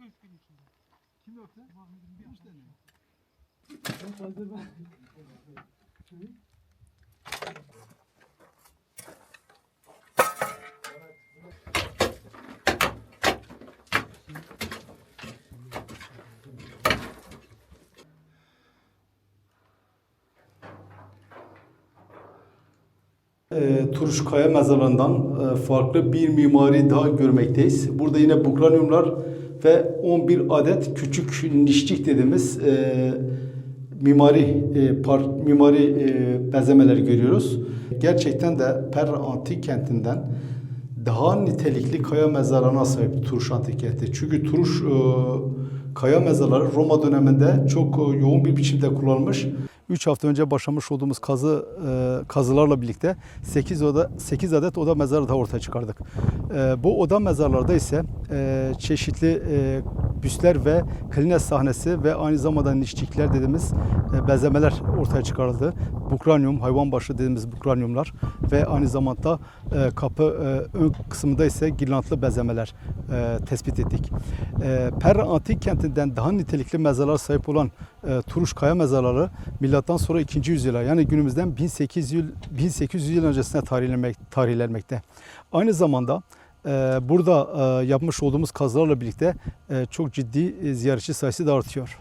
Üç gün içinde. Kim yaptı? Üç tane. E, Turuş Kaya Mezarlığı'ndan e, farklı bir mimari daha görmekteyiz. Burada yine bukranyumlar ve 11 adet küçük nişçik dediğimiz e, mimari e, par, mimari e, bezemeleri görüyoruz. Gerçekten de Perra Antik Kenti'nden daha nitelikli kaya mezarlarına sahip Turuş Antik Kenti. Çünkü Turuş e, kaya mezarları Roma döneminde çok e, yoğun bir biçimde kullanılmış. 3 hafta önce başlamış olduğumuz kazı e, kazılarla birlikte 8 oda 8 adet oda mezarı da ortaya çıkardık. E, bu oda mezarlarda ise e, çeşitli büstler ve klines sahnesi ve aynı zamanda nişçikler dediğimiz e, bezemeler ortaya çıkarıldı. Bukranyum, hayvan başı dediğimiz bukranyumlar ve aynı zamanda e, kapı e, ön kısmında ise girlantlı bezemeler tespit ettik. Perra Antik Kenti'nden daha nitelikli mezarlar sahip olan Turuş Kaya mezarları milattan sonra 2. yüzyıla yani günümüzden 1800 yıl 1800 yıl öncesine tarihlenmek, tarihlenmekte. Aynı zamanda ee, burada e, yapmış olduğumuz kazılarla birlikte e, çok ciddi e, ziyaretçi sayısı da artıyor.